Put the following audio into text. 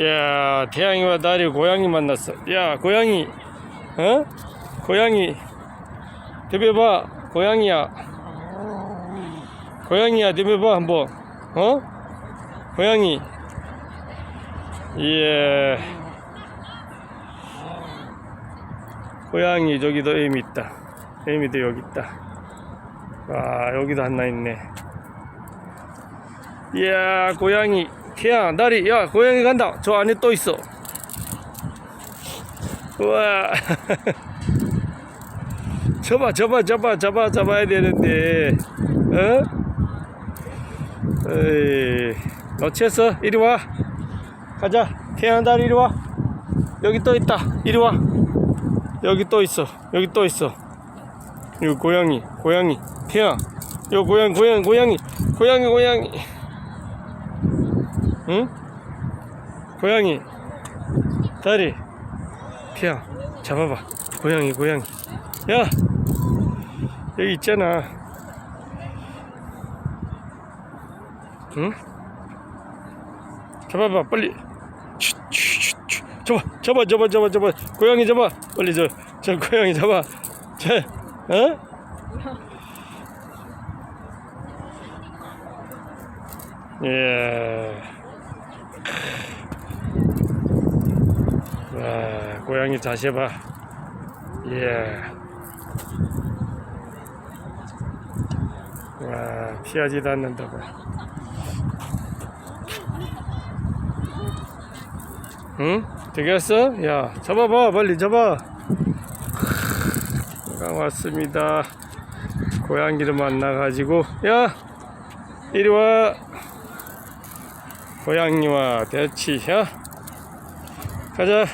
야, 태양이와 달이 고양이 만났어. 야, 고양이, 어? 고양이, 대배봐, 고양이야. 고양이야, 대배봐, 한번, 어? 고양이. 예. 고양이, 저기도 애미 있다. 애미도 여기 있다. 와, 여기도 하나 있네. 이야, 고양이. 태양, 다리, 야, 고양이 간다. 저 안에 또 있어. 우와. 잡아, 잡아, 잡아, 잡아, 잡아야 되는데. 어? 에이, 놓쳤어? 이리 와. 가자. 태양 다리 이리 와. 여기 또 있다. 이리 와. 여기 또 있어. 여기 또 있어. 이거 고양이, 고양이, 태양. 이거 고양이, 고양이, 고양이, 고양이, 고양이. 응? 고양이. 다리 피야 잡아봐. 고양이 고양이. 야! 여기 있잖아. 응? 잡아봐 빨리. 잡아 잡아 잡아 잡아 잡아. 고양이 잡아. 빨리 저, 저 고양이 잡아. 자 어? 예. 와, 고양이 다시 해봐. 예. 와, 피하지도 않는다고. 응? 되겠어? 야, 잡아봐, 빨리 잡아. 강 왔습니다. 고양이를 만나가지고, 야, 이리 와. 고양이와 대치, 야, 가자.